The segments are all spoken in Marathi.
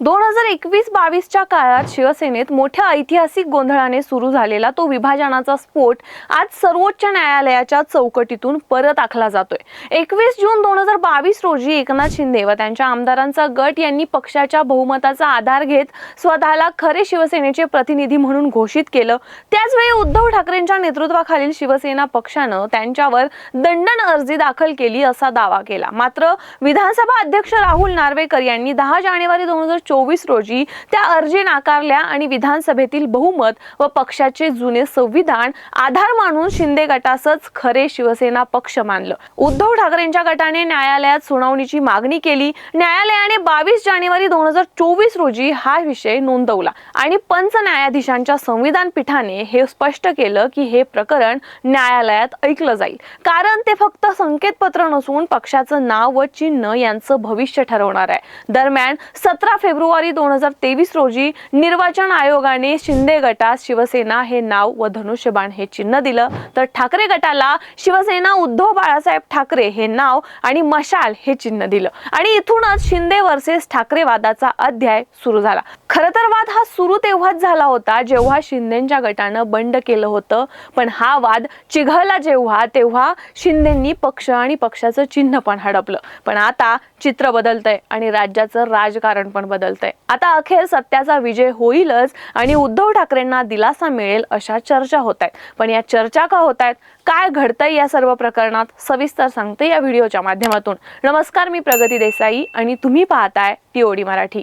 दोन हजार एकवीस बावीसच्या काळात शिवसेनेत मोठ्या ऐतिहासिक गोंधळाने सुरू झालेला तो विभाजनाचा स्फोट आज सर्वोच्च न्यायालयाच्या चौकटीतून परत आखला जातोय. एकवीस जून दोन हजार बावीस रोजी एकनाथ शिंदे व त्यांच्या आमदारांचा गट यांनी पक्षाच्या बहुमताचा आधार घेत स्वतःला खरे शिवसेनेचे प्रतिनिधी म्हणून घोषित केलं. त्याचवेळी उद्धव ठाकरेंच्या नेतृत्वाखालील शिवसेना पक्षानं त्यांच्यावर दंडन अर्जी दाखल केली असा दावा केला. मात्र विधानसभा अध्यक्ष राहुल नार्वेकर यांनी दहा जानेवारी दोन हजार चोवीस रोजी त्या अर्जी नाकारल्या आणि विधानसभेतील बहुमत व पक्षाचे जुने संविधान आधार मानून शिंदे गटासच खरे शिवसेना पक्ष मानलं. उद्धव ठाकरेंच्या गटाने न्यायालयात सुनावणीची मागणी केली. न्यायालयाने बावीस जानेवारी दोन हजार चोवीस रोजी हा विषय नोंदवला आणि पंच न्यायाधीशांच्या संविधान पीठाने हे स्पष्ट केलं की हे प्रकरण न्यायालयात ऐकलं जाईल. कारण ते फक्त संकेतपत्र नसून पक्षाचं नाव व चिन्ह यांचं भविष्य ठरवणार आहे. दरम्यान सतरा फेब्रुवारी दोन हजार तेवीस रोजी निर्वाचन आयोगाने शिंदे गटात शिवसेना हे नाव व धनुष्यबाण हे चिन्ह दिलं. तर ठाकरे गटाला शिवसेना उद्धव बाळासाहेब ठाकरे हे नाव आणि मशाल हे चिन्ह दिलं. आणि इथूनच शिंदे वर्सेस ठाकरे वादाचा अध्याय सुरू झाला. खरं तर वाद हा सुरू तेव्हाच झाला होता जेव्हा शिंदेच्या गटानं बंड केलं होतं. पण हा वाद चिघळला जेव्हा तेव्हा शिंदेंनी पक्ष आणि पक्षाचं चिन्ह पण हडपलं. पण आता चित्र बदलतंय आणि राज्याचं राजकारण पण बदलतंय. आता अखेर सत्याचा विजय होईलच आणि उद्धव ठाकरेंना दिलासा मिळेल अशा चर्चा होत आहेत पण या चर्चा का होत आहेत काय घडतंय या सर्व प्रकरणात? सविस्तर सांगते या व्हिडिओच्या माध्यमातून. नमस्कार मी प्रगती देसाई आणि तुम्ही पाहताय टीओडी मराठी.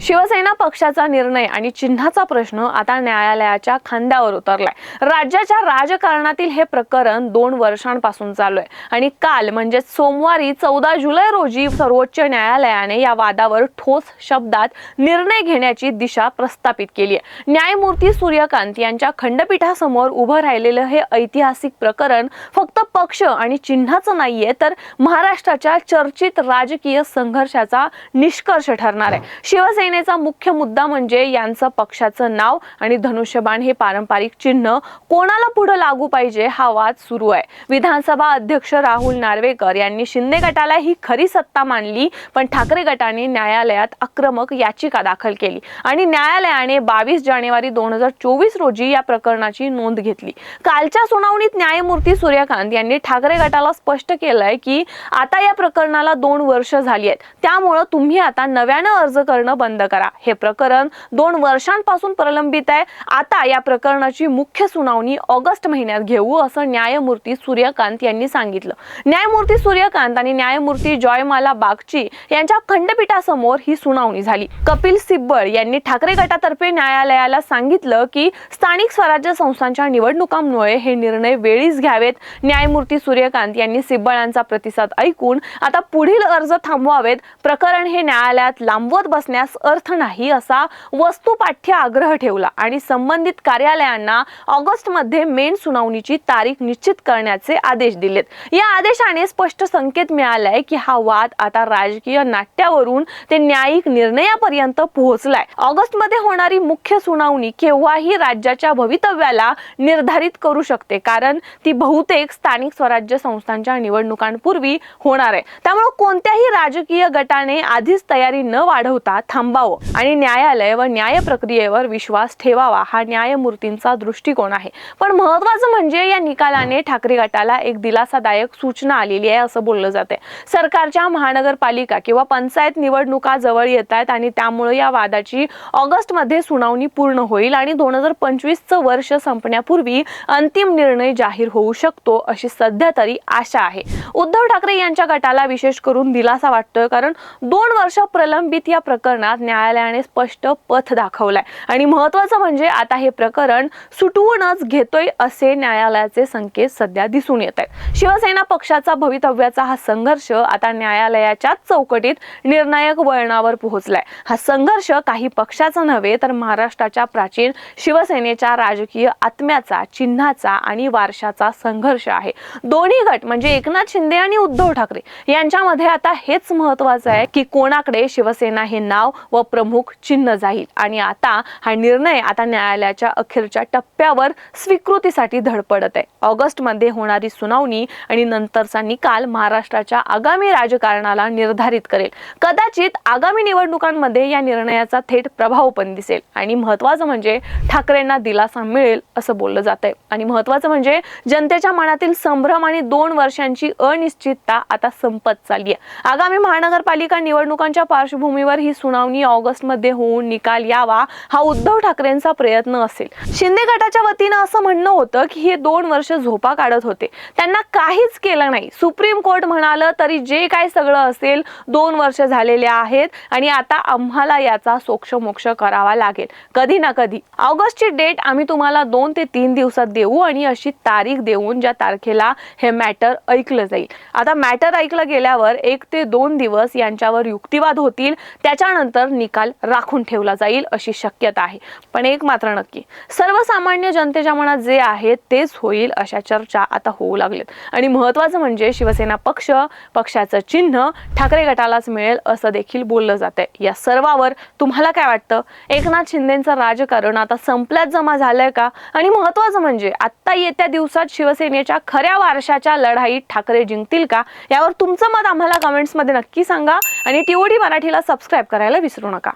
शिवसेना पक्षाचा निर्णय आणि चिन्हाचा प्रश्न आता न्यायालयाच्या खांद्यावर उतरलाय. राज्याच्या राजकारणातील हे प्रकरण दोन वर्षांपासून चालू आहे. आणि काल म्हणजे सोमवारी चौदा जुलै रोजी सर्वोच्च न्यायालयाने या वादावर ठोस शब्दात निर्णय घेण्याची दिशा प्रस्थापित केली आहे. न्यायमूर्ती सूर्यकांत यांच्या खंडपीठासमोर उभं राहिलेलं हे ऐतिहासिक प्रकरण फक्त पक्ष आणि चिन्हाचं नाहीये तर महाराष्ट्राच्या चर्चित राजकीय संघर्षाचा निष्कर्ष ठरणार आहे. शिव शिवसेनेचा मुख्य मुद्दा म्हणजे यांचं पक्षाचं नाव आणि धनुष्यबाण हे पारंपरिक चिन्ह कोणाला पुढे लागू पाहिजे हा वाद सुरू आहे. विधानसभा अध्यक्ष राहुल नार्वेकर यांनी शिंदे गटाला ही खरी सत्ता मानली पण ठाकरे गटाने न्यायालयात आक्रमक याचिका दाखल केली आणि न्यायालयाने बावीस जानेवारी दोन हजार चोवीस रोजी या प्रकरणाची नोंद घेतली. कालच्या सुनावणीत न्यायमूर्ती सूर्यकांत यांनी ठाकरे गटाला स्पष्ट केलंय की आता या प्रकरणाला दोन वर्ष झाली आहेत. त्यामुळं तुम्ही आता नव्यानं अर्ज करणं बंद करा. हे प्रकरण दोन वर्षांपासून प्रलंबित आहे. आता या प्रकरणाची मुख्य सुनावणी ऑगस्ट महिन्यात घेऊ असं न्यायमूर्ती सूर्यकांत यांनी सांगितलं. न्यायमूर्ती सूर्यकांत आणि न्यायमूर्ती जॉयमाला बागची यांच्या खंडपीठासमोर ही सुनावणी झाली. कपिल सिब्बळ यांनी ठाकरे गटातर्फे न्यायालयाला सांगितलं की स्थानिक स्वराज्य संस्थांच्या निवडणुकांमुळे हे निर्णय वेळीच घ्यावेत. न्यायमूर्ती सूर्यकांत यांनी सिब्बळांचा प्रतिसाद ऐकून आता पुढील अर्ज थांबवावेत. प्रकरण हे न्यायालयात लांबवत करण्यास अर्थ नाही असा वस्तुपाठ्य आग्रह ठेवला आणि संबंधित कार्यालयांना ऑगस्टमध्ये मेन सुनावणीची तारीख निश्चित करण्याचे आदेश दिलेत. या आदेशाने स्पष्ट संकेत मिळालाय की हा वाद आता राजकीय नाट्यावरून ते न्यायिक निर्णयापर्यंत पोहोचलाय. ऑगस्टमध्ये होणारी मुख्य सुनावणी केव्हाही राज्याच्या भवितव्याला निर्धारित करू शकते कारण ती बहुतेक स्थानिक स्वराज्य संस्थांच्या निवडणुकांपूर्वी होणार आहे. त्यामुळे कोणत्याही राजकीय गटाने आधीच तयारी न वाढवता थांबावं. आणि न्यायालय व न्याय प्रक्रियेवर विश्वास ठेवावा. हा न्यायमूर्तींचा दृष्टिकोन आहे. पण महत्वाचं म्हणजे या निकालाने ठाकरे गटाला एक दिलासादायक सूचना आलेली आहे असं बोललं जाते सरकारच्या महानगरपालिका किंवा पंचायत निवडणुका जवळ येत आहेत आणि त्यामुळे या वादाची ऑगस्टमध्ये सुनावणी पूर्ण होईल आणि दोन हजार पंचवीसचं वर्ष संपण्यापूर्वी अंतिम निर्णय जाहीर होऊ शकतो अशी सध्या तरी आशा आहे. उद्धव ठाकरे यांच्या गटाला विशेष करून दिलासा वाटतोय कारण दोन वर्ष प्रलंबित या प्रकरणात न्यायालयाने स्पष्ट पथ दाखवलाय. आणि महत्वाचं म्हणजे आता हे प्रकरण सुटवूनच घेतोय असे न्यायालयाचे संकेत सध्या दिसून येत आहेत. शिवसेना पक्षाचा भवितव्याचा हा संघर्ष आता न्यायालयाच्याच चौकटीत निर्णायक वळणावर पोहोचलाय. हा संघर्ष काही पक्षाचा नव्हे तर महाराष्ट्राच्या प्राचीन शिवसेनेच्या राजकीय आत्म्याचा चिन्हाचा आणि वारशाचा संघर्ष आहे. दोन्ही गट म्हणजे एकनाथ शिंदे आणि उद्धव ठाकरे यांच्यामध्ये आता हेच महत्वाचं आहे की कोणाकडे शिवसेना हे नाव नाव व प्रमुख चिन्ह जाईल आणि आता हा निर्णय आता न्यायालयाच्या अखेरच्या टप्प्यावर स्वीकृतीसाठी धडपडत आहे. ऑगस्टमध्ये होणारी सुनावणी आणि नंतरचा निकाल महाराष्ट्राच्या आगामी राजकारणाला निर्धारित करेल. कदाचित आगामी निवडणुकांमध्ये या निर्णयाचा थेट प्रभाव पण दिसेल. आणि महत्वाचं म्हणजे ठाकरेंना दिलासा मिळेल असं बोललं जात आहे आणि महत्वाचं म्हणजे जनतेच्या मनातील संभ्रम आणि दोन वर्षांची अनिश्चितता आता संपत चालली आहे. आगामी महानगरपालिका निवडणुकांच्या पार्श्वभूमीवर ही सुनावणी ऑगस्टमध्ये होऊन निकाल यावा हा उद्धव ठाकरेंचा प्रयत्न असेल. शिंदे गटाच्या वतीनं असं म्हणणं होतं की हे दोन वर्ष झोपा काढत होते. त्यांना काहीच केलं नाही. सुप्रीम कोर्ट म्हणालं तरी जे काय सगळं असेल दोन वर्ष झालेले आहेत आणि आता आम्हाला याचा सोक्षमोक्ष करावा लागेल. कधी ना कधी. ऑगस्टची डेट आम्ही तुम्हाला दोन ते तीन दिवसात देऊ आणि अशी तारीख देऊन ज्या तारखेला हे मॅटर ऐकलं जाईल. आता मॅटर ऐकलं गेल्यावर एक ते दोन दिवस यांच्यावर युक्तिवाद होतील. त्याच्यानंतर निकाल राखून ठेवला जाईल अशी शक्यता आहे. पण एक मात्र नक्की सर्वसामान्य जनतेच्या मनात जे आहे तेच होईल अशा चर्चा आता होऊ लागलेत आणि महत्वाचं म्हणजे शिवसेना पक्ष पक्षाचं चिन्ह ठाकरे गटालाच मिळेल असं देखील बोललं जात आहे या सर्वावर तुम्हाला काय वाटतं? एकनाथ शिंदेचं राजकारण आता संपल्यात जमा झालंय का? आणि महत्वाचं म्हणजे आता येत्या दिवसात शिवसेनेच्या खऱ्या वारशाच्या लढाईत ठाकरे जिंकतील का? यावर तुमचं मत आम्हाला कमेंट्समध्ये नक्की सांगा. आणि टीओडी मराठीला सबस्क्राईब करायला विसरू नका